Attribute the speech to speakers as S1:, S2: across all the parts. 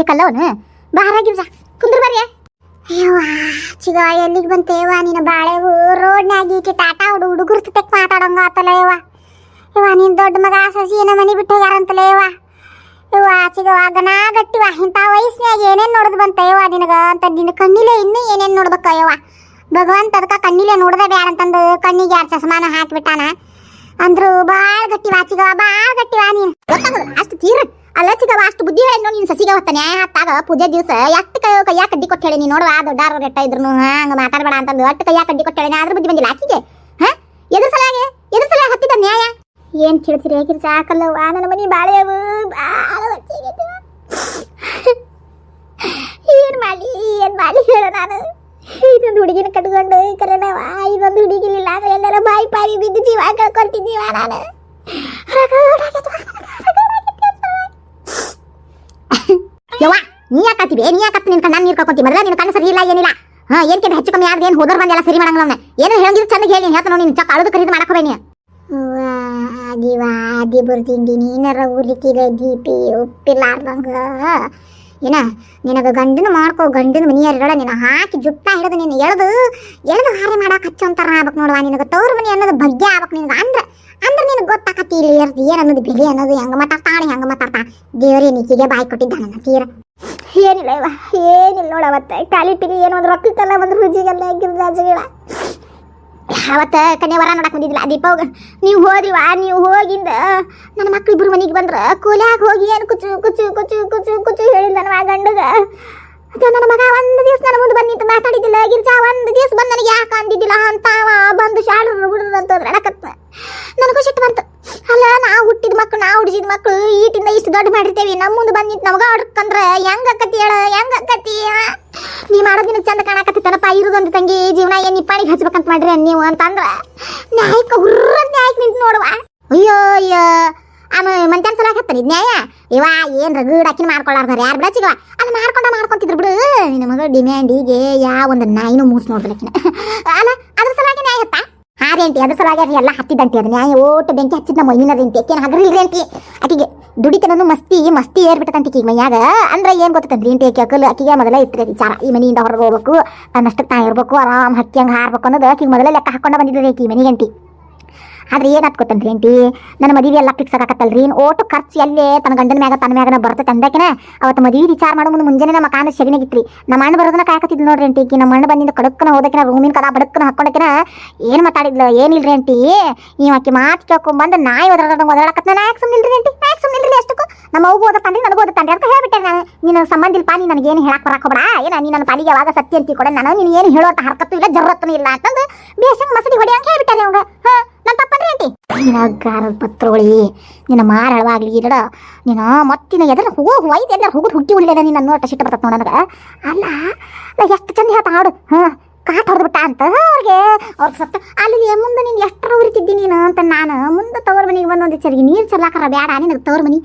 S1: ಈ ಅವನು ಬಾರಾಗಿರ್ಜ ಕುಂದ್ರ ಬರ್ರಿ ಚಿಗವ ಎಲ್ಲಿಗೆ ಬಂತೇವ ನಿನ್ನ ಬಾಳೆವು ರೋಡ್ನಾಗಿ ಈಕೆ ಟಾಟಾ ಹುಡು ಹುಡುಗರು ತೆಕ್ ಮಾತಾಡಂಗ ಆತಲ್ಲ, ಯವ್ವ. ನಿನ್ ದೊಡ್ಡ ಮಗ ಸಸಿ ಏನೋ ಮನಿ ಬಿಟ್ಟು ಯಾರಂತಲೇ ಇವ ಯವ್ವ ಚಿಗವ ಗನಾ ಗಟ್ಟಿವ ಇಂಥ ವಯಸ್ಸಿನಾಗ ಏನೇನು ನೋಡದ್ ಬಂತ, ಯವ್ವ, ನಿನಗ? ಅಂತ ನಿನ್ನ ಕಣ್ಣಿಲೆ ಇನ್ನೂ ಏನೇನ್ ನೋಡ್ಬೇಕ, ಯವ್ವ? ಭಗವಂತ ಅದಕ್ಕ ಕಣ್ಣಿಲೆ ನೋಡದೆ ಬ್ಯಾಡ ಅಂತಂದು ಕಣ್ಣಿಗೆ ಎರಡು ಚಸ್ಮಾನ ಹಾಕಿಬಿಟ್ಟಾನ? ಅಂದ್ರು, ಬಾಳ ಗಟ್ಟಿವ ಚಿಗವ ಬಾಳ್ ಗಟ್ಟಿವ ನೀನ್. ಅಷ್ಟು ತೀರ ಅಲ್ಲ ಚಿಗವ ಅಷ್ಟು ಬುದ್ಧಿ ಹೇಳಿ ನೀನ್ ಸಸಿಗೆ ಹೊತ್ತ ನ್ಯಾಯ ಹತ್ತಾಗ ಪೂಜೆ ದಿವಸ. ಎಷ್ಟು ಕೈ ಕೈಯಾ ಕಡ್ಡಿ ಕೊಟ್ಟು ಹೇಳಿ ನೀನು ನೋಡುವ ದೊಡ್ಡಾರ ರೆಟ್ಟ ಇದ್ರು ಹಂಗ ಮಾತಾಡಬೇಡ ಅಂತಂದು. ಅಷ್ಟು ಕೈಯಾ ಕಡ್ಡಿ ಕೊಟ್ಟು ಹೇಳಿ ಆದ್ರೂ ಬುದ್ಧಿ ಬಂದಿಲ್ಲ ಆಕಿಗೆ? ಹಾ? ಎದ್ರ ಸಲಾಗೆ ಎದ್ರ ಸಲ ಹತ್ತಿದ ನ್ಯಾಯ? ಏನ್ ಕೇಳ್ತೀರಿ ಹೇಗಿರ್ ಸಾಕಲ್ಲವ್ವ ನನ್ನ ಮನಿ ಬಾಳೆ ಏನ್ ಮಾಡಿ ಏನ್ ಮಾಡಿ ಹೇಳ ನಾನು. ಇದೊಂದು ಹುಡುಗಿನ ಕಟ್ಕೊಂಡು ಕರೆನವ ಇದೊಂದು ಹುಡುಗಿಲಿಲ್ಲ ಅಂದ್ರೆ ಎಲ್ಲರ ಬಾಯಿ ಪಾಯಿ ಬಿದ್ದು ಜೀವ ಕಳ್ಕೊಳ್ತಿದ್ದೀವ ನಾನು. ಯವ್ವ, ನೀ ಯಾಕತಿ ನೀ ಯಾಕತ್ತಿ ನಿನ್ ಕಣ್ಣ ನೀರ್ ಮೊದಲ ನಿನ್ ಕಣ್ಣು ಸರಿ ಇಲ್ಲ, ಏನಿಲ್ಲ. ಹಾ, ಏನ್ ಕೇಳಿ ಹೆಚ್ಚು ಕಮ್ಮಿ ಆದ್ರೆ ಏನು ಹೋದರ್ ಬಂದೆಲ್ಲ ಸರಿ ಮಾಡಂಗಿಲ್ಲ ಅವ್ನ. ಏನು ಹೇಳಂಗಿದ್ರು ಚಂದ ಹೇಳಿ ಹೇಳ್ತಾನ ನಿನ್ ಚಕ್ಕ ಅಳದು ಖರೀದಿ ಮಾಡಕೋಬೇಡ ನೀ ದಿವ ಆದಿ ಬರ್ತಿಂಡಿ ನೀನರ ಉರಿತಿರ ದೀಪಿ ಉಪ್ಪಿಲಾರ್ದಂಗ. ಏನ, ನಿನಗ ಗಂಡನ ಮಾಡ್ಕೋ, ಗಂಡನ ಮನಿಯರ ನಿನ್ನ ಹಾಕಿ ಜುಟ್ಟ ಹಿಡಿದು ನಿನ್ನ ಎಳೆದು ಎಳೆದು ಹಾರಿ ಮಾಡಾಕ ಹಚ್ಚೊಂತಾರ ಆಗ್ಬೇಕು ನೋಡುವ. ನಿನಗ ತವ್ರ ಮನೆ ಅನ್ನೋದು ಬಗ್ಗೆ ಆಗ್ಬೇಕು ನಿನಗೆ ಅಂದ್ರ. ಅಂದ್ರ ನಿನಗೆ ಗೊತ್ತಾಕತಿ ಇಲ್ಲಿ ಇರ್ತಿ ಏನ್ ಅನ್ನೋದು ಬಿಳಿ ಅನ್ನೋದು ಹೆಂಗ ಮಾತಾಡ್ತಾಳೆ ಹೆಂಗ ಮಾತಾಡ್ತಾ? ದೇವ್ರಿ ನಿಕ್ಕಿಗೆ ಬಾಯಿ ಕೊಟ್ಟಿದ್ದಾನ ತೀರ. ಏನಿಲ್ಲ ಇವ, ಏನಿಲ್ಲ ನೋಡ ಅವತ್ತ. ಕಾಲಿ ಪಿಲಿ ಏನೋ ಒಂದು ರೊಕ್ಕಕ್ಕಲ್ಲ ಒಂದು ರುಚಿಗಲ್ಲ ಗಿರ್ಜಾಜಗಳ ಅವತ್ತ ಕನ್ಯಾವರ ನೋಡಕ್ ಬಂದಿದ್ದಿಲ್ಲ ದೀಪ ಹೋಗ, ನೀವು ಹೋದ್ರಿವಾ, ನೀವು ಹೋಗಿಂದ ನನ್ನ ಮಕ್ಳು ಇಬ್ರು ಮನೆಗೆ ಬಂದ್ರ, ಕೂಲ್ಯಾಗ ಹೋಗಿ ಏನು ಕುಚು ಕುಚು ಕುಚು ಕುಚು ಕುಚು ಹೇಳಿಲ್ಲ ನನ್ನ ಗಂಡಗ? ನನ್ನ ಮಗ ಒಂದು ದಿವಸ ನನ್ನ ಮುಂದೆ ಬಂದಿತ್ತು ಮಾತಾಡಿದ್ದಿಲ್ಲ. ಗಿರ್ಜಾ, ಒಂದು ದಿವಸ ಬಂದು ನನಗೆ ಯಾಕೆ ಅಂದಿದ್ದಿಲ್ಲ? ಅಂತ ಅವ ಬಂದು ಶಾಡ್ರು ಬಿಡ್ರು ಅಂತ ಹೇಳಕತ್ತ ನನಗೂ ಸಿಟ್ಟು ಬಂತು. ಅಲ್ಲ, ನಾವು ಹುಟ್ಟಿದ ಮಕ್ಕಳು ನಾವು ಹುಡಿಸಿದ ಮಕ್ಕಳು ಈಟಿಂದ ಇಷ್ಟು ದೊಡ್ಡ ಮಾಡಿರ್ತೇವಿ. ನಮ್ಮ ಮುಂದೆ ಬಂದಿತ್ತು ನಮಗ ಹೊಡ್ಕಂದ್ರ ಹೆಂಗ ಅಕ್ಕತಿ ಹೇಳ, ಹೆಂಗ ಅಕ್ಕತಿ? ನೀ ಮಾಡೋ ದಿನ ಚಂದ ಕಾಣಕತ್ತಿತ್ತನಪ್ಪ ಇರೋದೊಂದು ತಂಗಿ, ಜೀವನ ಏನ್ ನಿಪ್ಪಾಣಿಗೆ ಹಚ್ಬೇಕಂತ ಮಾಡ್ರಿ ನೀವು ಅಂತಂದ್ರ ನ್ಯಾಯಕ್ಕ ಹುರ್ರ ನ್ಯಾಯಕ್ಕೆ ನಿಂತು ನೋಡುವ. ಅಯ್ಯೋ ಅಯ್ಯೋ. ಆಮ ಮಂತ್ಯಾನ ಸಲ ಹತ್ತನಿ ನ್ಯಾಯ ಇವ ಏನ್ ರಗಡ್ ಅಕ್ಕಿನ ಮಾಡ್ಕೊಳ್ಳಾರ್ದಾರ ಯಾರು ಬಿಡ ಸಿಗವ ಅದು ಮಾಡ್ಕೊಂಡ ಮಾಡ್ಕೊಂತಿದ್ರು ಬಿಡು. ನಿನ್ನ ಮಗ ಡಿಮ್ಯಾಂಡಿಗೆ ಯಾವ ಒಂದು ನಾಯಿನೂ ಮೂಸ್ ನೋಡ್ಬೇಕಿನ ಅಲ್ಲ, ಅದ್ರ ಸಲಾಗಿ ನ್ಯಾಯ ಹತ್ತ ಹಾರೇಂಟಿ ಅದ್ರ ಸಲಾಗಿ ಅದು ಎಲ್ಲ ಹತ್ತಿದಂಟಿ ಅದು ನ್ಯಾಯ ಓಟ್ ಬೆಂಕಿ ಹಚ್ಚಿದ ನಮ್ಮ ಮೈನಿನದಂಟಿ ಆಕೇನು ಹಗರಿಲ್ರಿ ಅಂತಿ ಆಕಿಗೆ ದುಡಿತನೂ ಮಸ್ತಿ ಮಸ್ತಿ ಏರ್ಬಿಟ್ಟಂತಿ ಈಗ ಮೈಯಾಗ. ಅಂದ್ರೆ ಏನ್ ಗೊತ್ತಂದ್ರಿ ಇಂಟಿ ಆಕೆ ಅಕಲ್? ಆಕಿಗೆ ಮೊದಲ ಇತ್ತು ವಿಚಾರ. ಈ ಮನೆಯಿಂದ ಹೊರಗೆ ಹೋಗ್ಬೇಕು ತನ್ನಷ್ಟಕ್ಕೆ ತಾನ ಇರ್ಬೇಕು, ಆರಾಮ್ ಹಕ್ಕಿ ಹಂಗೆ ಹಾರ್ಬೇಕು ಅನ್ನೋದು ಆಕಿಗೆ ಮೊದಲೇ ಲೆಕ್ಕ ಹಾಕೊಂಡ ಬಂದಿದ್ರಿ ಆಕಿ ಮನೆಗಂಟಿ ಆದ್ರೆ ಏನ್ ಗೊತ್ತಂದ್ರಿ ಅಂಟಿ ನನ್ನ ಮದುವೆ ಎಲ್ಲ ಫಿಕ್ಸ್ ಆಗತ್ತಲ್ರಿ ಓಟು ಖರ್ಚು ಎಲ್ಲೇ ತನ್ನ ಗಂಡನ ಮ್ಯಾಗ, ತನ್ನ ಮ್ಯಾಗನ ಬರ್ತೈತೆ ಅಂದಕಿನ? ಅವತ್ತು ಮದುವೆ ವಿಚಾರ ಮಾಡೋ ಮುಂದೆ ಮುಂಜಾನೆ ನಮ್ಮ ಕಾನ ಸೆಗಣಿಗಿತ್ರಿ. ನಮ್ಮ ಅಣ್ಣ ಬರೋದನ್ನ ಕಾಯಕತ್ತಿದ್ ನೋಡ್ರಿ ಅಂಟಿ ಈಗ ನಮ್ಮ ಅಣ್ಣ ಬಂದಿಂದ ಕಡಕ್ಕನ ಹೋದಕಿನ ರೂಮಿನ ಕದ ಬಡಕ್ಕನ ಹಾಕೊಂಡಕಿನ ಏನ್ ಮಾತಾಡಿದ್ಲು? ಏನಿಲ್ರಿ ಅಂಟಿ ನೀವು ಆಕೆ ಮಾತು ಕೇಳ್ಕೊಂಬಂದು ನಾಯಿ ಒದರಾಡ್ದಂಗೆ ಒದರಾಡಕತ್ತ ನಾನು ಯಾಕೆ ಸುಮ್ಮನಿಲ್ರಿ ಅಂಟಿ ಯಾಕೆ ಸುಮ್ಮನಿಲ್ರಿ ಅಷ್ಟಕ್ಕೂ? ನಮ್ಮ ಅವ್ಗೂ ಓದತ್ತಾನ್ರಿ, ನನಗೂ ಓದತ್ತಾನ್ರಿ. ಅಂತ ಹೇಳ್ಬಿಟ್ಟೆ ನಾನು ನಿನ್ನ ಸಂಬಂಧ ಇಲ್ಲ ನೀ ನನಗೆ ಏನು ಹೇಳಕ್ ಬರಾಕ್ ಹೋಗ್ಬೇಡ. ಏನ ನೀ ನನ್ನ ಪಾಲಿಗೆ ಯಾವಾಗ ಸತ್ಯ ಅಂತ ಕೊಡ. ನಾನು ನೀನು ಏನು ಹೇಳೋ ಅಂತ ಹರಕತ್ತು ಇಲ್ಲ, ಜರ್ರತ್ತೂ ಇಲ್ಲ. ಅಂತಂದು ಬೇಸಂಗ್ ಅಂಟಿ ನಿನ್ನ ಗಾರದ ಪತ್ರೊಳಿ ನಿನ್ನ ಮಾರಳವಾಗ್ಲಿ ಇರಡ. ನೀನು ಮತ್ತಿನ ಎದ್ರ ಹೋಗೋ ಹೋಯ್ತು ಎಲ್ಲ ಹೋಗೋದು ಹುಟ್ಟಿ ಉಳ್ಳಿಲ್ಲ ನಿನ್ನ ನೋಟ ಸಿಟ್ಟು ಬರ್ತದೆ ನೋಡ ನನಗೆ. ಅಲ್ಲ ಎಷ್ಟು ಚಂದ ಹೇಳ್ತಾ ಹಾಡು, ಹಾಂ, ಕಾಟ್ ಹೊಡೆದ್ಬಿಟ್ಟ ಅಂತ ಅವ್ರಿಗೆ. ಅವ್ರಿಗೆ ಸತ್ತ ಅಲ್ಲಿ ಮುಂದೆ ನೀನು ಎಷ್ಟರ ಉರಿತಿದ್ದಿ ನೀನು ಅಂತ ನಾನು ಮುಂದೆ ತವ್ರ ಮನೆಗೆ ಬಂದು ಒಂದು ಚರಿಗೆ ನೀರು ಚಲ್ಲಾಕರ ಬೇಡ ನಿನಗೆ ತವ್ರ ಮನಿ.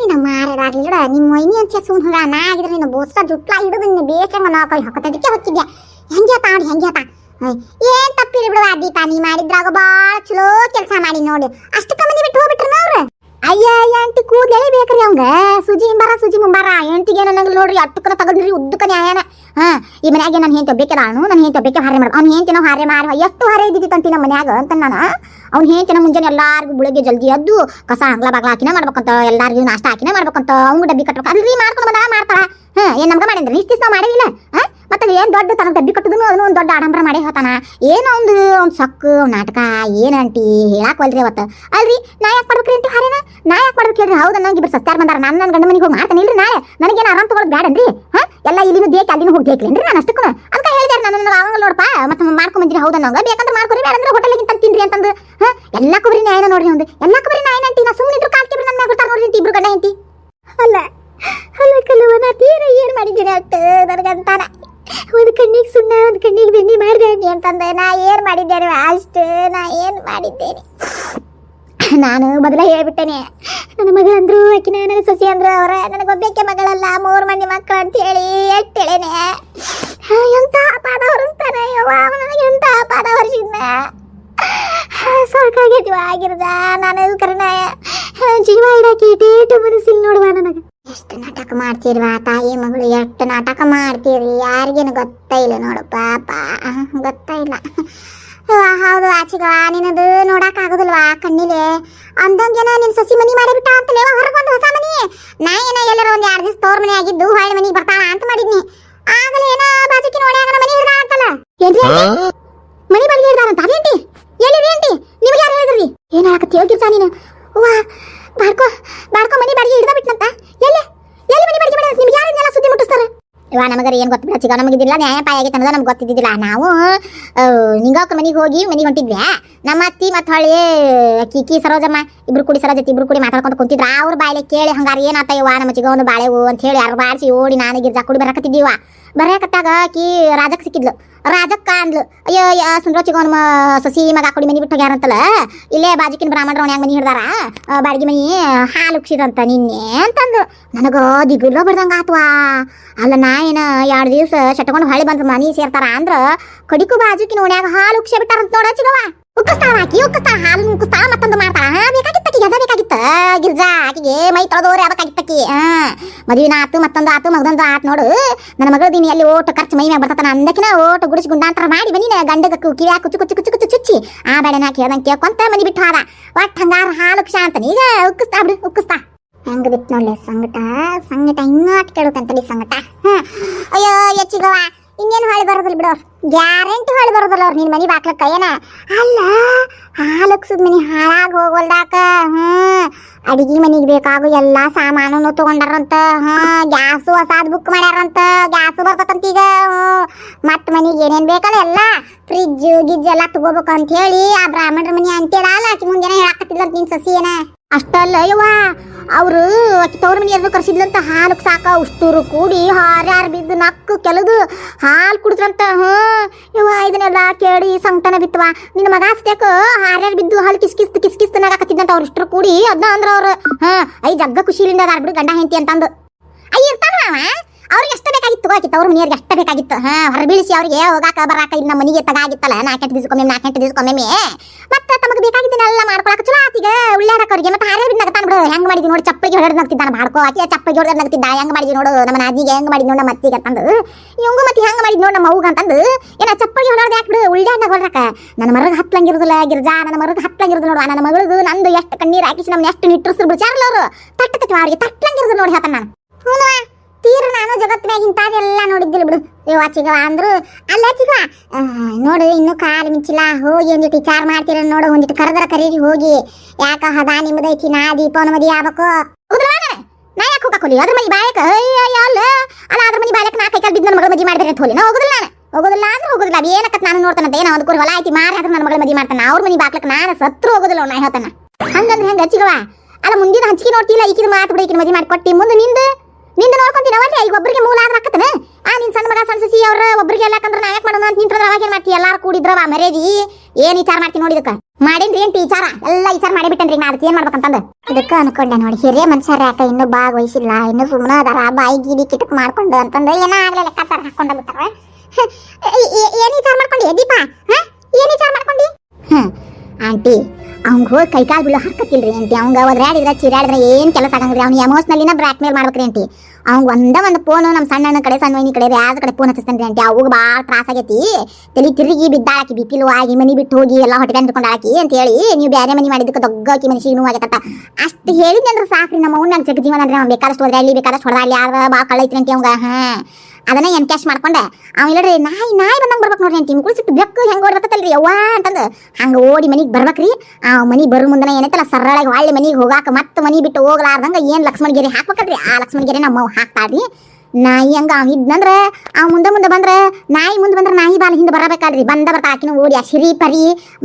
S1: ನಿನ್ನ ಮಾರದಾಗ್ಲಿ ಇಡ ನಿಮ್ಮ ಮೈನಿ ಅಂತ ಸುಮ್ ಹೋಗ ನಾ ಆಗಿದ್ರೆ ನಿನ್ನ ಬೋಸ್ತ ಜುಟ್ಲ ಹಿಡಿದು ನಿನ್ನ ಬೇಕಂಗ ನಾ ಕೈ ಹಾಕೋದಕ್ಕೆ ಹೊತ್ತಿದ್ಯಾ ಹೆಂಗೆ ಆತ ಆಡಿ ಹೆಂಗೆ ಆತ ಏನ್ ಬಿಡುವ ದೀಪ. ನೀ ಮಾಡಿದ್ರಾಗ ಬಾಳ ಚಲೋ ಕೆಲಸ ಮಾಡಿ ನೋಡಿ. ಅಷ್ಟು ಕಮ್ಮಿ ಬಿಟ್ಟು ಹೋಗ್ಬಿಟ್ರ ಅವ್ರು ಅಯ್ಯ ಅಯ್ಯ ಅಂಟಿ ಕೂದಲೇ ಬೇಕ್ರಿ ಅವಂಗ. ಸುಜಿ ಹಿಂಬಾರ, ಸುಜಿ ಮುಂಬಾರ. ಎಂಟಿಗೆ ನನಗೆ ನೋಡ್ರಿ ಅಟ್ಟುಕನ ತಗೊಂಡ್ರಿ ಉದ್ದಕ ನ್ಯಾಯನ. ಹಾ, ಈ ಮನ್ಯಾಗೆ ನಾನು ಹೆಂತ ಬೇಕೆ ನಾನು ನನ್ನ ಹೆಂತ ಬೇಕೆ ಹಾರೆ ಮಾಡ ಅವ್ನು ಹೆಂತಿನ ಹಾರೆ ಮಾರ ಎಷ್ಟು ಹಾರೆ ಇದ್ದಿತ್ತಂತಿ ನಮ್ಮ ಮನ್ಯಾಗ ಅಂತ ನಾನು. ಅವ್ನು ಹೆಂತಿನ ಮುಂಜಾನೆ ಎಲ್ಲಾರ್ಗು ಬೆಳಗ್ಗೆ ಜಲ್ದಿ ಎದ್ದು ಕಸ ಅಂಗ್ಲ ಬಾಗ್ಲ ಹಾಕಿನ ಮಾಡ್ಬೇಕಂತ, ಎಲ್ಲಾರ್ಗು ನಾಷ್ಟ ಹಾಕಿನ ಮಾಡ್ಬೇಕಂತ, ಅವ್ನು ಡಬ್ಬಿ ಕಟ್ಬೇಕು. ಅಲ್ರಿ ಮಾಡ್ಕೊಂಡು ಬಂದ ಮಾಡ್ತಾಳ. ಹಾ, ಏನ್ ನಮ್ಗ ಮಾಡಿದ್ರೆ ಇಷ್ಟು ದಿವಸ ಮಾಡಿಲ್ಲ ಹಾ? ಮತ್ತೆ ಏನು ದೊಡ್ಡ ತನಕ ಡಬ್ಬಿ ಕಟ್ಟದನು ಅದನ್ನು ಒಂದು ದೊಡ್ಡ ಆಡಂಬರ ಮಾಡಿ ಹೇಳ್ತಾನ. ಏನೋ ಒಂದು ಒಂದು ಸಕ್ಕು ನಾಟಕ ಏನಂಟಿ ಹೇಳಾಕ್ ವಲ್ರಿ ಅವತ್ತು. ಅಲ್ರಿ, ನಾ ಯಾಕೆ ಮಾಡ್ಬೇಕ್ರಿ ಅಂತ ಹಾರೇನ ನಾ ಯಾಕೆ ಮಾಡ್ಬೇಕು ಹೇಳ್ರಿ? ಹೌದು ನಂಗೆ ಇಬ್ಬರು ಸತ್ಯಾರ ಬಂದಾರ. ನಾನು ನನ್ನ ಗಂಡ ಮನೆಗೆ ಹೋಗಿ ಮಾಡ್ತಾನೆ ಇಲ್ರಿ ನಾಳೆ. ನನಗೇನು ಆರಾಮ್ ತಗೊಳಕ್ ಬೇಡನ್ರಿ ಹಾ? ಎಲ್ಲ ಇಲ್ಲಿನೂ ದೇಕ ಅಲ್ಲಿನೂ ಹೋಗಿ ದೇಕ್ಲೇನ್ರಿ ನಾನು ಅಷ್ಟಕ್ಕೂ ಅಂತ ಹೇಳಿದಾರೆ ನಾನು ನನಗೆ ಅವಂಗ ನೋಡಪ್ಪ ಮತ್ತೆ ಮಾಡ್ಕೊಂಬಂದಿರಿ ಹೌದು ನಂಗೆ ಬೇಕಂದ್ರೆ ಮಾಡ್ಕೊರಿ ಬೇಡಂದ್ರೆ ಹೋಟೆಲ್ಗೆ ತಂದು ತಿನ್ರಿ ಅಂತಂದು. ಹಾ? ಎಲ್ಲ ಕೊಬ್ಬರಿ ನ್ಯಾಯನ ನೋಡ್ರಿ ಒಂದು ಎಲ್ಲ ಕೊಬ್ಬರಿ ನ್ಯಾಯನ ಅಂಟಿ. ನಾ ಸುಮ್ಮನೆ ಇದ್ರು ಕಾಲ್ಕೆ ನನ್ನ ಮ್ಯಾಗ ಬರ್ತಾರ ನೋಡ್ರಿ ಇಬ್ರು ಗಂಡ ಹೆಂಡತಿ. ಅಲ್ಲ ಅಲ್ಲ ಕಲ್ಲವ ನಾ ತೀರ ಏನು ಮಾಡಿದ್ದೀನಿ ಅಷ್ಟು ನನಗಂತಾನ. ಒಂದು ಕಣ್ಣಿಗೆ ಸುಣ್ಣ, ಒಂದು ಕಣ್ಣಿಗೆ ಬೆನ್ನಿ ಮಾಡಿದ್ದೇನೆ ಅಂತಂದೆ. ನಾ ಏನು ಮಾಡಿದ್ದೇನೆ ಅಷ್ಟು, ನಾ ಏನು ಮಾಡಿದ್ದೇನೆ? ನಾನು ಮೊದಲೇ ಹೇಳ್ಬಿಟ್ಟೇನೆ. ನನ್ನ ಮಗಳಂದ್ರು ಆಕಿನ ನನ್ನ ಸಸಿ ಅಂದ್ರು, ಅವರ ನನಗೊಬ್ಬಕ್ಕೆ ಮಗಳಲ್ಲ, ಮೂರು ಮಂದಿ ಮಕ್ಕಳು ಅಂತ ಹೇಳಿ ಎಟ್ಟೇಳೇನೆ. ಎಂತ ಪಾದ ಹೊರಿಸ್ತಾನೆ? ಯವ್ವ ನನಗೆ ಎಂತ ಪಾದ ಹೊರಿಸಿದ್ನ? ಸಾಕಾಗೈತಿ ಆಗಿರದ. ನಾನು ಕರ್ಣ ಜೀವ ಇಡಕ್ಕೆ ಡೇಟು ಮನಸ್ಸಿಲ್ಲ ನೋಡುವ ನನಗೆ. ಎಷ್ಟು ನಾಟಕ ಮಾಡ್ತೀರಿ ತಾಯಿ ಮಗಳು ಎಷ್ಟು ನಾಟಕ ಮಾಡ್ತೀರಿ? ಯಾರಿಗೇನು ಗೊತ್ತ ಇಲ್ಲ ನೋಡು ಪಾಪ. ಗೊತ್ತ ಇಲ್ಲ. ಹೌದು ಆಚೆಗವಾ ನಿನ್ನದು ನೋಡಕ್ ಆಗುದಿಲ್ವಾ ಕಣ್ಣಿಲೆ ಅಂದಂಗೇನ ನಿನ್ ಸಸಿ ಮನಿ ಮಾಡಿಬಿಟ್ಟ ಅಂತಲೇ ಹೊರಗೊಂದು ಹೊಸ ಮನಿ. ನಾ ಏನ ಎಲ್ಲರ ಒಂದ್ ಎರಡು ದಿವಸ ತೋರ್ ಮನೆ ಆಗಿದ್ದು ಹೊಳ್ಳಿ ಮನಿಗೆ ಬರ್ತಾಳ ಅಂತ ಮಾಡಿದ್ನಿ. ಆಗಲೇ ಏನ ಬಾಜುಕಿ ನೋಡಿ ಮನಿ ಹಿಡ್ದ ಅಂತಲ್ಲ ಏನ್ರಿ ಮನಿ ಬಾಡಿಗೆ ಹಿಡ್ದಾರಂತ ಅದೇಂಟಿ ಎಲ್ಲಿರಿ ಆಂಟಿ ನಿಮ್ಗೆ ಯಾರು ಹೇಳಿದ್ರಿ ಏನ್ ಹೇಳಕತ್ತಿ ಹೋಗಿರ್ಸ ನೀನು ವಾ ಬಾಡ್ಕೋ ಬಾಡ್ಕೋ ಮನಿ ಬಾಡಿಗೆ ಹಿಡ್ದ ಬಿಟ್ನಂತ ಎಲ್ಲಿ ಎಲ್ಲಿ ಮನಿ ಬಾಡಿಗೆ ಮಾಡ್ಯಾರ ನಿಮ್ಗೆ ಯಾರನ್ನೆಲ್ಲ ಸುದ್ದಿ ಮುಟ್ಟಿಸ್ತಾರೆ ಇವ ಚಿಗ ನಮಗಿದಿಲ್ಲ ನ್ಯಾಯ ಪಾಯ ಆಗೈತೆ ಅನ್ನೋದು ನಮ್ಗೆ ಗೊತ್ತಿದ್ದಿಲ್ಲ ನಾವು ನಿಂಗಾವ್ರ ಮನೆಗೆ ಹೋಗಿ ಮನೆಗೆ ಹೊಂಟಿದ್ವಿ. ಮತ್ತು ಹೊಳ್ಳಿ. ಅಕ್ಕಿ ಕಿ ಸರೋಜಮ್ಮ, ಇಬ್ರು ಕೂಡಿ ಸರೋಜತಿ ಇಬ್ರು ಕೂಡಿ ಮಾತಾಡ್ಕೊಂಡು ಕುಂತಿದ್ರ. ಅವ್ರ ಬಾಯಿಲೆ ಕೇಳಿ, ಹಂಗಾರ ಏನಾತ ಇವ ನಮ್ಮ ಚಿಗ ಬಾಳೆವು ಅಂತ ಹೇಳಿ ಯಾರು ಬಾಡಿಸಿ ಓಡಿ ನಾನು ಗಿರ್ಜಾ ಕೂಡಿ ಬರಕತ್ತಿದ್ದೀವ ಬರಕತ್ತಾಗ ಆಕಿ ರಾಜಕ್ ಸಿಕ್ಕಿದ್ಲು. ರಾಜಕ್ಕ ಅಂದ್ಲು, ಅಯ್ಯೋ ಸುಂದ್ರ ಚಿಗೋನ್ ಸಸಿ ಮಗ ಕೂಡಿ ಮನಿ ಬಿಟ್ಟು ಹೋಗ್ಯಾರಂತಲ್ಲ ಇಲ್ಲೇ ಬಾಜಿಕಿನ ಬ್ರಾಹ್ಮಣರ ಮನ್ಯಾಗ ಮನಿ ಹಿಡ್ದಾರ? ಬಾಡಿಗೆ ಮನಿ ಹಾಲು ಉಕ್ಸಿದಂತ ನಿನ್ನೆ ಅಂತಂದು ನನಗ ದಿಗುಲ್ಲ ಬಿಡ್ದಂಗೆ ಆತ್ವಾ. ಅಲ್ಲ ನಾ ಏನ ಎರಡು ದಿವಸ ಶಟ್ಕೊಂಡು ಹೊಳೆ ಬಂದು ಮನಿ ಸೇರ್ತಾರ ಅಂದ್ರ ಕಡಿಕು ಬಾಜುಕಿನ ಓಣ್ಯಾಗ ಹಾಲು ಉಕ್ಸೆ ಬಿಟ್ಟಾರಂತ ನೋಡ ಚಿಗವ ಉಕ್ಕಸ್ತಾಳ ಆಕಿ ಉಕ್ಕಸ್ತಾಳ ಹಾಲು ಉಕ್ಕಸ್ತಾಳ, ಮತ್ತೊಂದು ಮಾಡ್ತಾಳ. ಹಾ ಬೇಕಾಗಿತ್ತ ಆಕಿಗೆ ಅದ ಬೇಕಾಗಿತ್ತ ಗಿರ್ಜಾ, ಆಕಿಗೆ ಮೈ ತೊಳೆದೋರಿ ಅದಕ್ಕಾಗಿತ್ತ ಹಾ ಮದುವಿನ ಆತು, ಮತ್ತೊಂದು ಆತು, ಮಗದೊಂದು ಆತು ನೋಡು. ನನ್ನ ಮಗಳ ದಿನ ಎಲ್ಲಿ ಓಟ್ ಖರ್ಚು ಮೈ ಮ್ಯಾಗ ಬರ್ತತನ. ಅಂದಕಿನ ಓಟ್ ಗುಡಿಸಿ ಗುಂಡಾಂತರ ಮಾಡಿ ಬನ್ನಿ ಗಂಡಗ ಕಿವ್ಯಾ ಕುಚ್ಚು ಕುಚ್ಚು ಕುಚ್ಚು ಕುಚ್ಚು ಚುಚ್ಚಿ ಆ ಬೇಡ ನಾ ಕೇಳ್ದಂಗೆ ಕೇಳ್ಕೊಂತ ಮನಿ ಬಿಟ್ಟು ಹಾದ. ಒಟ್ಟು ಹಂಗಾರ ಹಾಲು ಕ್ಷ ಅಂತ. ಈಗ ಉಕ್ಕಸ್ತಾ ಬಿಡು, ಉಕ್ಕಸ್ತಾ. ಹೆಂಗ ಬಿತ್ತು ನೋಡ್ಲಿ ಸಂಗಟ? ಸಂಗಟ ಇನ್ನೂ ಅಟ್ ಕೇಳುತ್ತಂತಲಿ ಸಂಗಟ. ಹಾ ಅಯ್ಯೋ ಎಚ್ಚಿಗವ ಇನ್ನೇನು ಹಾಳು ಬರೋದಿಲ್ಲ ಬಿಡು. ಗ್ಯಾರಂಟಿ ಹಾಳು ಬರೋದಲ್ಲ ಅವ್ರು ನಿನ್ನ ಮನೆ ಬಾಕ್ಲಕ್ಕ ಏನ? ಅಲ್ಲ ಹಾಲಕ್ಸದ ಮನೆ ಹಾಳಾಗಿ ಹೋಗೋಲ್ದಾಕ ಹ್ಞೂ ಅಡಿಗೆ ಮನೆಗೆ ಬೇಕಾಗೋ ಎಲ್ಲ ಸಾಮಾನು ತೊಗೊಂಡಾರಂತ ಹ್ಞೂ ಗ್ಯಾಸು ಹೊಸಾದ್ ಬುಕ್ ಮಾಡ್ಯಾರಂತ, ಗ್ಯಾಸು ಬರ್ತತಂತ ಈಗ ಮತ್ತೆ ಮನಿಗೆ ಏನೇನು ಬೇಕಲ್ಲ ಎಲ್ಲ ಫ್ರಿಜ್ಜು ಗಿಜ್ಜು ಎಲ್ಲ ತಗೋಬೇಕು ಅಂತ ಹೇಳಿ ಆ ಬ್ರಾಹ್ಮಣರ ಮನೆ ಅಂತೇಳಲ್ಲ ಮುಂದೆ ಮುಂದೇನ ಹೇಳಾಕತ್ತಿಲ್ಲ ನಿನ್ ಸಸಿ ಏನ? ಅಷ್ಟಲ್ಲ ಯವ್ವ ಅವರು ಆಕಿ ತವ್ರ ಮನೆ ಎದ್ದು ಕರ್ಸಿದ್ಲಂತ ಹಾಲು ಸಾಕ ಉಷ್ಟೂರು ಕೂಡಿ ಹಾರ್ಯಾರ ಬಿದ್ದು ನಕ್ಕು ಕೆಲದು, ಹಾಲು ಕುಡಿದ್ರಂತ, ಹ್ಞೂ. ಯವ್ವ, ಇದನ್ನೆಲ್ಲ ಕೇಳಿ ಸಂಕಟನ ಬಿತ್ತವ ನಿನ್ನ ಮಗ ಸತ್ಯಾಕ ಹಾರ್ಯಾರ ಬಿದ್ದು ಹಾಲು ಕಿಸ್ ಕಿಸ್ ಕಿಸ್ ಕಿಸ್ತು ನಗಾಕತ್ತಿದ್ದಂತ ಅವ್ರ ಇಷ್ಟರು ಕೂಡಿ ಅದನ್ನ ಅಂದ್ರ ಅವ್ರು ಹಾ ಐ ಜಗ್ಗ ಖುಷಿಲಿಂದ ಅದಾರ ಬಿಡು ಗಂಡ ಹೆಂಡತಿ ಅಂತಂದು. ಅಯ್ಯ ಇರ್ತಾನ ಅವ್ರಿಗೆ ಎಷ್ಟು ಬೇಕಾಗಿತ್ತು ಆಕಿ ಅವ್ರ ಮನೆಯವ್ರಿಗೆ ಎಷ್ಟು ಬೇಕಾಗಿತ್ತು. ಹಾ, ಹೊರಬೀಳಿಸಿ ಅವ್ರಿಗೆ, ಹೋಗಾಕ ಬರಾಕ ಇನ್ನ ಮನಿಗೆ ತಗಾಗಿತ್ತಲ್ಲ ನಾಲ್ಕೆಂಟು ದಿವ್ಸಕ್ಕೊಮ್ಮೆ ನಾಲ್ಕೆಂಟು ದಿವ್ಸಕ್ಕೊಮ್ಮೆ. ಮತ್ತೆ ತಮಗೆ ಬೇಕಾಗಿದ್ದನ್ನೆಲ್ಲ ಮಾಡ್ಕೊಳಕ್ಕೆ ಚಲೋ ಆತಿಗ ಉಳ್ಳಾಡಕ ಅವ್ರಿಗೆ. ಮತ್ತೆ ಹಾರೇ ಬಿದ್ದು ನಗತಾನ ಬಿಡು. ಹೆಂಗ್ ಮಾಡಿದ್ವಿ ನೋಡಿ ಚಪ್ಪಲಿಗೆ ಹೊಡೆದ್ ನಗ್ತಿದ್ದಾನ ಬಾಡ್ಕೋ ಆಕೆ ಚಪ್ಪಲಿಗೆ ಹೊಡೆದ್ ನಗ್ತಿದ್ದ? ಹೆಂಗ್ ಮಾಡಿದ್ವಿ ನೋಡು, ನಮ್ಮ ನಾದಿಗೆ ಹೆಂಗ್ ಮಾಡಿದ್ ನೋಡು ನಮ್ಮ ಅತ್ತಿಗೆ ಅಂತಂದು. ಇವಂಗು ಮತ್ತೆ ಹೆಂಗ್ ಮಾಡಿದ್ ನೋಡು ನಮ್ಮ ಅವ್ಗ ಅಂತಂದು. ಏನ ಚಪ್ಪಲಿಗೆ ಹೊಡೆದ್ ಯಾಕೆ ಬಿಡು? ಉಳ್ಳಾಡ್ನ ಹೊಡ್ರಕ ನನ್ನ ಮರಗ ಹತ್ಲಂಗಿರುದಿಲ್ಲ, ಗಿರ್ಜಾ. ನನ್ನ ಮರಗ ಹತ್ಲಂಗಿರುದು ನೋಡು, ನನ್ನ ಮಗಳದು ನಂದು ಎಷ್ಟು ಕಣ್ಣೀರ್ ಹಾಕಿಸಿ ನಮ್ನ ಎಷ್ಟು ನಿಟ್ಟರ್ಸ್ರು ಬಿಡ್ಚಾರಲ್ಲ ಅವರು. ತಟ್ಟಕತ್ತಿ ಅವ್ರಿಗೆ ತಟ್ಲಂಗಿರುದು ನೋಡಿ ಹೇಳ್ತಾನ ನಾನು. ಹ್ಞೂ ತೀರ ನಾನು ಜಗತ್ತಿನಾಗ ಇಂಥದೆಲ್ಲ ನೋಡಿದ್ದಿಲ್ಲ ಬಿಡು. ಇವ ಚಿಗವ ಅಂದ್ರು, ಅಲ್ಲ ಚಿಗವ. ನೋಡು, ಇನ್ನು ಕಾಲು ಮಿಂಚಿಲ್ಲ. ಹೋಗಿ ಒಂದಿಟ್ಟು ವಿಚಾರ ಮಾಡ್ತೀರ ನೋಡು ಒಂದಿಟ್ಟು ಕರೆದರ ಕರೀರಿ, ಹೋಗಿ. ಯಾಕ ಹದ ನಿಮ್ಮದೈತಿ ನಾ ದೀಪವನ ಮದಿ ಆಗ್ಬೇಕು ನಾ ಯಾಕೆ ಹೋಗಕ್ಕೋಲಿ ಅದ್ರ ಮನಿ ಬಾಯಕ ಅಯ್ಯ ಅಲ್ಲ. ಅಲ್ಲ, ಅದ್ರ ಮನಿ ಬಾಯಕ ನಾ ಕೈ ಕಾಲು ಬಿದ್ದು ನನ್ನ ಮಗಳ ಮದಿ ಮಾಡಬೇಡ ಅಂತ ನಾ ಹೋಗುದಿಲ್ಲ ನಾನು. ಹೋಗೋದಿಲ್ಲ ಅಂದ್ರೆ ಹೋಗೋದಿಲ್ಲ. ಅದು ಏನಕ್ಕ ನಾನು ನೋಡ್ತಾನಂತ ಏನೋ ಒಂದು ಹೊಲ ಐತಿ ಮಾರಿ ಹಾಕಿದ್ರೆ ನನ್ನ ಮಗಳ ಮದಿ ಮಾಡ್ತಾನೆ. ಅವ್ರ ಮನಿ ಬಾಕ್ಲಕ್ಕೆ ನಾನು ಸತ್ರು ಹೋಗುದಿಲ್ಲ ನಾ ಹೇಳ್ತಾನ. ಹಂಗಂದ್ರೆ ಹೆಂಗ ಚಿಗವ? ಅಲ್ಲ, ಮುಂದಿನ ಹಂಚಿಕೆ ನೋಡ್ತಿಲ್ಲ ಈಕಿನ ಮಾತು ಬಿಡಿ, ಈಕಿನ ಮದಿ ಮಾಡಿ ಕೊಟ್ಟಿ ಮುಂದೆ ನಿಂದು? ನಿಂದ ನೋಡ್ಕೊಂತೀನಿ ಅವಲ್ಲಿ ಈಗ ಒಬ್ಬರಿಗೆ ಮೂಲ ಆದ್ರೆ ಹಾಕತನ ಆ, ನಿನ್ ಸಣ್ಣ ಮಗ, ಸಣ್ಣ ಸಸಿ ಅವ್ರ ಒಬ್ಬರಿಗೆ ಎಲ್ಲಾಕಂದ್ರ ನಾ ಯಾಕೆ ಮಾಡೋಣ ಅಂತ ನಿಂತ್ರ ಅವಾಗ ಏನ್ ಮಾಡ್ತಿ? ಎಲ್ಲಾರು ಕೂಡಿದ್ರವ ಮರ್ಯಾದಿ? ಏನ್ ವಿಚಾರ ಮಾಡ್ತೀನಿ ನೋಡಿ ಮಾಡಿನ್ರಿ ಏನ್ ವಿಚಾರ? ಎಲ್ಲ ವಿಚಾರ ಮಾಡಿ ಬಿಟ್ಟನ್ರಿ ನಾ ಅದಕ್ಕೆ ಏನ್ ಮಾಡ್ಬೇಕಂತಂದ? ಅದಕ್ಕ ಅನ್ಕೊಂಡೆ ನೋಡಿ, ಹಿರಿಯ ಮನುಷ್ಯರ ಯಾಕ ಇನ್ನೂ ಭಾಗವಹಿಸಿಲ್ಲ, ಇನ್ನು ಸುಮ್ಮನೆ ಅದಾರ, ಬಾಯಿ ಗೀಡಿ ಕಿಟಕ್ ಮಾಡ್ಕೊಂಡು ಅಂತಂದ್ರೆ ಏನ ಆಗ್ಲೇ ಲೆಕ್ಕಾಚಾರ ಹಾಕೊಂಡ ಬಿಟ್ಟಾರ ಏನ್ ವಿಚಾರ ಮಾಡ್ಕೊಂಡಿ ದೀಪ ಏನ್ ವಿಚಾರ ಮಾಡ್ಕೊಂಡಿ? ಹ್ಮ್ ಆಂಟಿ ಅವ್ನ್ಗ್ ಹೋಗಿ ಕೈ ಕಾಲು ಬೀಳೋ ಹರ್ಕತ್ತಿಲ್ರಿ ಆಂಟಿ. ಅವಂಗ ಒದ್ರಾಡಿದ್ರ ಚಿರಾಡಿದ್ರೆ ಏನು ಕೆಲಸ ಆಗಂಗ್ರಿ ಅವ್ನು ಎಮೋಷ್ನಲ್ಲಿನ ಬ್ಲಾಕ್ ಮೇಲ್ ಮಾಡ್ಬೇಕ್ರಿ ಆಂಟಿ. ಅವ್ನ್ ಒಂದ ಒಂದು ಫೋನ್ ನಮ್ಮ ಸಣ್ಣ ಕಡೆ ಸಣ್ಣ ವೈನಿ ಕಡೆ, ಯಾರ ಕಡೆ ಫೋನ್ ಹಚ್ಚಿಸ್ತಾನೆ ಆಂಟಿ. ಅವ್ಗೆ ಭಾಳ ತ್ರಾಸ ಆಗೈತಿ. ತಲಿ ತಿರುಗಿ ಬಿದ್ದಾಳಕಿ ಬಿ ಪಿ ಲೋ ಆಗಿ, ಮನಿ ಬಿಟ್ಟು ಹೋಗಿ, ಎಲ್ಲ ಹೊಟ್ಟೆ ಅಂದ್ಕೊಂಡಾಕಿ ಅಂತ ಹೇಳಿ ನೀವು ಬೇರೆ ಮನಿ ಮಾಡಿದ್ದಕ್ಕೆ ದೊಗ್ಗಾಕಿ ಮನುಷ್ಯ ಇನ್ನೂ ಆಗತ್ತ ಅಷ್ಟು ಹೇಳಿದ್ನಂದ್ರ ಸಾಕ್ರಿ, ನಮ್ಮ ಅವ್ನು ನನ್ನ ಜಗ ಜೀವನ ಅಂದ್ರೆ ಅವ್ನು ಬೇಕಾದಷ್ಟು ಹೋದ್ರಾಡ್ಲಿ ಬೇಕಾದಷ್ಟು ಹೊಡೆದಾಡ್ಲಿ ಯಾರು ಭಾಳ ಕಳ್ಳೈತ್ರಿ ಅಂತ ಅವಂಗ. ಹಾ. ಅದನ್ನ ಎನ್ ಕ್ಯಾಶ್ ಮಾಡ್ಕೊಂಡೆ? ಅವ್ ಇಲ್ಲರಿ ನಾಯಿ ನಾಯಿ ಬಂದಂಗ ಬರ್ಬೇಕು ನೋಡ್ರಿ ಅಂಟಿ ಮುಗುಳು ಸಿಟ್ಟು ಬೆಕ್ಕು ಹೆಂಗ್ ಓಡ್ಬೇಕತ್ತಲ್ರಿ ಯವ್ವಾ ಅಂತಂದು. ಹಂಗ ಓಡಿ ಮನಿಗ್ ಬರ್ಬೇಕ್ರಿ. ಆ ಮನಿ ಬರು ಮುಂದನ ಏನೈತಲ್ಲ, ಸರಳಾಗಿ ಹೊಳ್ಳಿ ಮನೆಗೆ ಹೋಗಾಕ ಮತ್ತೆ ಮನಿ ಬಿಟ್ಟು ಹೋಗ್ಲಾರ್ದಂಗ ಏನು ಲಕ್ಷ್ಮಣ ಗೆರೆ ಹಾಕ್ಬೇಕಲ್ರಿ? ಆ ಲಕ್ಷ್ಮಣ ಗೆರೆ ನಮ್ಮ ಅವ್ವ ಹಾಕ್ತಾಳ್ರಿ. ನಾಯಿ ಹಂಗ ಅವ್ ಇದ್ನಂದ್ರ ಅವ್ ಮುಂದೆ ಮುಂದೆ ಬಂದ್ರ, ನಾಯಿ ಮುಂದೆ ಬಂದ್ರ ನಾಯಿ ಬಾಲ ಹಿಂದೆ ಬರಬೇಕಲ್ರಿ ಬಂದ ಬರ್ತಾ ಆಕಿನ ಓಡಿ ಆ ಶಿರಿ ಪರಿ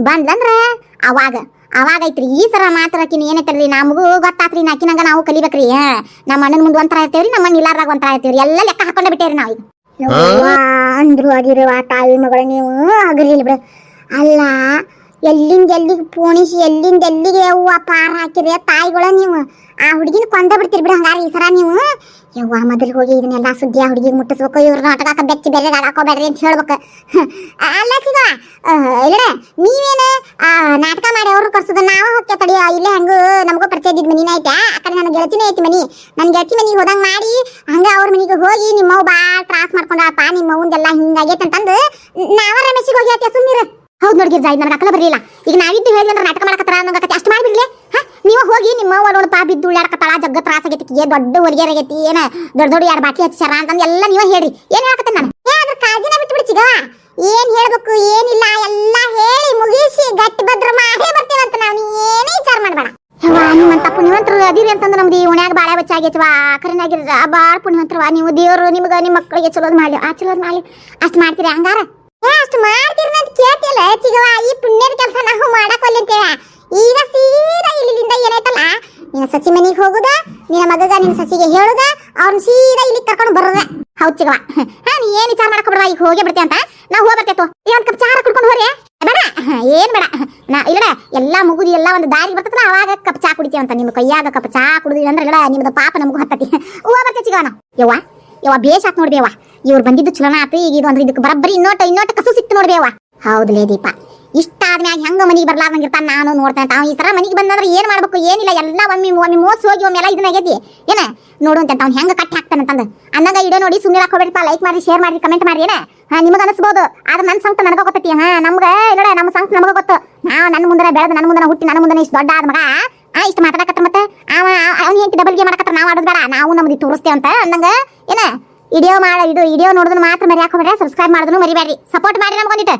S1: ಬಂದ್ಲಂದ್ರ ಅವಾಗ ಅವಾಗ ಐತ್ರಿ, ಈ ಸರ ಮಾತಾಡಕಿನ ಆಕಿನ ಏನೈತಲ್ರಿ ನಮಗೂ ಗೊತ್ತಾತ್ರಿ ನಾಕಿನಂಗ ನಾವು ಕಲಿಬೇಕ್ರಿ. ನಮ್ಮ ಅಣ್ಣನ ಮುಂದೆ ಒಂಥರ ಇರ್ತೇವ್ರಿ, ನಮ್ಮ ಅಣ್ಣ ಇಲ್ಲಾರ್ದಾಗ ಒಂಥರ ಇರ್ತೇವ್ರಿ. ಎಲ್ಲ ಲೆಕ್ಕ ಹಾಕೊಂಡ ಬಿಟ್ಟೇವ್ರಿ ನಾವು ಅಂದ್ರು ಆಗಿರುವ ತಾಯಿ ಮಗಳ ನೀವು ಆಗಿರ್ಲಿಲ್ಲ ಬಿಡು. ಅಲ್ಲ ಎಲ್ಲಿಂದ ಎಲ್ಲಿಗೆ ಪೋಣಿಸಿ ಎಲ್ಲಿಂದ ಎಲ್ಲಿಗೆ ಅವ್ವ ಪಾರ ಹಾಕಿರಿ ತಾಯಿಗಳ ನೀವು? ಆ ಹುಡುಗಿನ ಕೊಂದ ಬಿಡ್ತೀರಿ ಬಿಡು ಹಂಗಾರೆ ಈ ಸರ ನೀವು. ಯವ್ವ ಮೊದಲು ಹೋಗಿ ಇದನ್ನೆಲ್ಲ ಸುದ್ದಿ ಆ ಹುಡುಗಿಗೆ ಮುಟ್ಟಿಸ್ಬೇಕು, ಇವ್ರ ನಾಟಕ ಬೆಚ್ಚಿ ಬೇರೆ ಹಾಕೋಬೇಡ್ರಿ ಅಂತ ಹೇಳ್ಬೇಕು. ಅಲ್ಲ ಸಿಗ ಇಲ್ಲಡೆ, ನೀವೇನು ನಾಟಕ ಮಾಡಿ ಅವ್ರು ಕರ್ಸೋದು ನಾವು ಹೋಗ್ತೇವೆ ತಡಿ ಇಲ್ಲೇ ಹಂಗ ನಮಗೂ ಪರಿಚಯ ಇದ್ದಿದ್ ಮನಿನ ಐತೆ, ಆ ಕಡೆ ನನ್ನ ಗೆಳತಿನೇ ಐತಿ ಮನಿ. ನನ್ನ ಗೆಳತಿ ಮನಿಗೆ ಹೋದಂಗ ಮಾಡಿ, ಹಂಗೆ ಅವ್ರ ಮನಿಗೆ ಹೋಗಿ ನಿಮ್ಮವ್ ಭಾಳ ತ್ರಾಸ ಮಾಡ್ಕೊಂಡಪ್ಪ ನಿಮ್ಮ ಅವ್ವಂದೆಲ್ಲ ಹಿಂಗಾಗೈತೆ ಅಂತಂದು, ನಾವ ರಮೇಶಿಗೆ ಹೋಗಿ ಹೇಳ್ತೇವೆ ಸುಮ್ಮೀರು ಹೌದು ನೋಡಿ ಗಿರ್ಜಾ ನನಗೆ ಅಕಲ ಬರಲಿಲ್ಲ. ಈಗ ನಾವಿದ್ದು ಹೇಳಿ ಅಂದ್ರೆ ನಾಟಕ ಮಾಡಕತ್ತಾರ ಅನ್ನೋಕತ್ತೆ ಅಷ್ಟು ಮಾಡಿಬಿಡ್ಲಿ. ನೀವು ಹೋಗಿ ನಿಮ್ಮ ಅವ್ವ ಪಾ ಬಿದ್ದು ಉಳ್ಳಾಡಕತ್ತಾಳ, ಜಗ್ಗ ತ್ರಾಸ ಆಗೈತಿ ಏ ದೊಡ್ಡ ಹೊಲಿಗೆ ಆಗೈತಿ, ಏನ ದೊಡ್ಡ ದೊಡ್ಡ ಯಾರು ಬಾಕಿ ಹಚ್ಚಾರ ಅಂತಂದು ಎಲ್ಲ ನೀವೇ ಹೇಳ್ರಿ. ಏನ್ ಹೇಳಕತ್ತೆ ನಾನು? ಏ, ಅದ್ರ ಕಾಳಜಿನ ಬಿಟ್ಬಿಡಿ ಚಿಗವ ಏನ್ ಹೇಳ್ಬೇಕು, ಏನಿಲ್ಲ, ಎಲ್ಲ ಹೇಳಿ ಮುಗಿಸಿ ಗಟ್ಟಿ ಭದ್ರ ಮಾಡೇ ಬರ್ತೇವಂತ ನಾವು. ನೀ ಏನೇ ವಿಚಾರ ಮಾಡಬೇಡ. ಯವ್ವ ನಿಮ್ಮಂತ ಪುಣ್ಯವಂತರು ಅದಿರಿ ಅಂತಂದ್ರೆ ನಮ್ದು ಈ ಉಣ್ಯಾಗ ಬಾಳೆ ಬಚ್ಚ ಆಗೈತಿವ ಭಾಳ ಪುಣ್ಯವಂತರವ ನೀವು ದೇವರು, ನಿಮ್ಗ ನಿಮ್ಮ ಮಕ್ಕಳಿಗೆ ಚಲೋದು ಮಾಡ್ಲಿ. ಆ, ಚಲೋದು ಮಾಡಲಿ. ಅಷ್ಟು ಮಾಡ್ತೀರಿ, ಹಂಗಾರ? ಅಷ್ಟ್ ಮಾಡ್ತೀರಿ ಅಂತ ಕೇಳ್ತಿಲ್ಲ ಚಿಗವ ಈ ಪುಣ್ಯದ ಕೆಲಸ ನಾವು ಮಾಡಕ್ ಅಂತೇವ ಈಗ ಸೀದಾ ಇಲ್ಲಿಂದ ಏನಾಯ್ತಲ್ಲ ನಿನ್ನ ಸಸಿ ಮನೆಗೆ ಹೋಗುದ, ನಿನ್ನ ಮಗಗ ನಿನ್ನ ಸಸಿಗೆ ಹೇಳುದ ಅವ್ರನ್ನ ಸೀದಾ ಇಲ್ಲಿ ಕರ್ಕೊಂಡು ಬರೋದ. ಹೌದ್ ಚಿಗವ ಹಾ, ನೀ ಏನ್ ವಿಚಾರ ಮಾಡಕ್ ಬಿಡ್ರ ಈಗ ಹೋಗೇ ಬಿಡ್ತೀಯ ಅಂತ? ನಾ ಹೋಗಿ ಬರ್ತೇತು ಈ ಒಂದ್ ಕಪ್ ಚಹಾ ಕುಡ್ಕೊಂಡು ಹೋರಿ. ಬೇಡ, ಏನ್ ಬೇಡ. ನಾ, ಇಲ್ಲ ಎಲ್ಲಾ ಮುಗುದಿ, ಎಲ್ಲಾ ಒಂದು ದಾರಿ ಬರ್ತದಲ್ಲ, ಅವಾಗ ಕಪ್ ಚಾ ಕುಡಿತೀವಂತ ನಿಮ್ಮ ಕೈಯಾಗ ಕಪ್ ಚಾ ಕುಡಿದ್ವಿ ಅಂದ್ರೆ ಇಲ್ಲ, ನಿಮ್ದು ಪಾಪ ನಮಗೂ ಹತ್ತತಿ. ಹೂವ ಬರ್ತೇ ನಾವು ಯವ್ವ ಯವ್ವ, ಬೇಷ್ ಆತ್ ನೋಡ್ಬೇವ ಇವ್ರು ಬಂದಿದ್ದು ಚಲೋನ ಆತು ಈಗ ಇದು ಅಂದ್ರೆ ಇದಕ್ಕೆ ಬರಬ್ಬರಿ ಇನ್ನೋಟ ಇನ್ನೋಟ ಕಸು ಸಿಕ್ತು ನೋಡ್ಬೇವ ಹೌದಲೇ ದೀಪ. ಇಷ್ಟ ಆದ್ಮ್ಯಾಗ ಹೆಂಗ ಮನಿಗೆ ಬರ್ಲಾರ್ದಂಗ ಇರ್ತಾನ ನಾನು ನೋಡ್ತೇನೆ. ತಾವ್ ಈ ತರ ಮನಿಗೆ ಬಂದಂದ್ರೆ ಏನ್ ಮಾಡ್ಬೇಕು, ಏನಿಲ್ಲ, ಎಲ್ಲ ಒಮ್ಮೆ ಒಮ್ಮೆ ಮೋಸ ಹೋಗಿ ಒಮ್ಮೆ ಎಲ್ಲ ಏನ? ನೋಡು ಅಂತ ಅವ್ನು ಹೆಂಗ ಕಟ್ಟಿ ಹಾಕ್ತಾನಂತಂದು ಅನ್ನಂಗ ಇಡೋ ನೋಡಿ ಸುಮ್ಮನೆ ಹಾಕೋಬೇಡಪ್ಪ ಲೈಕ್ ಮಾಡಿ ಶೇರ್ ಮಾಡಿ ಕಮೆಂಟ್ ಮಾಡಿ ಏನ? ಹಾ, ನಿಮಗೆ ಅನಿಸ್ಬೋದು. ಆದ್ರೆ ನನ್ನ ಸಂಕಟ ನನಗ ಗೊತ್ತೈತಿ. ಹಾ, ನಮ್ಗೆ ನೋಡ, ನಮ್ಮ ಸಂಕಟ ನಮಗ ಗೊತ್ತು. ನಾವು ನನ್ನ ಮುಂದೆ ಬೆಳೆದು ನನ್ನ ಮುಂದೆ ಹುಟ್ಟಿ ನನ್ನ ಮುಂದೆ ಇಷ್ಟು ದೊಡ್ಡ ಆದ ಆ? ಇಷ್ಟು ಮಾತಾಡಕತ್ತ ಮತ್ತೆ? ಅವ ಅವ್ನು ಹೆಂಡತಿ ಡಬಲ್ ಗೇಮ್ ಮಾಡಕತ್ತ ನಾವು ಆಡೋದ್ ಬೇಡ. ನಾವು ನಮ್ದು ತೋರಿಸ್ತೇವಂತ ಅಂದಂಗ ಏನ? ವಿಡಿಯೋ ಮಾಡ ಇದು ವಿಡಿಯೋ ನೋಡಿದ್ರೆ ಮಾತ್ರ ಮರಿ ಹಾಕೋಬೇಡ ಸಬ್ಸ್ಕ್ರೈಬ್ ಮಾಡಿದ್ರು ಮರಿಬೇಡ್ರಿ. ಸಪೋರ್ಟ್ ಮಾಡಿ ನಮ್ಗೊಂದಿಟ್ಟು.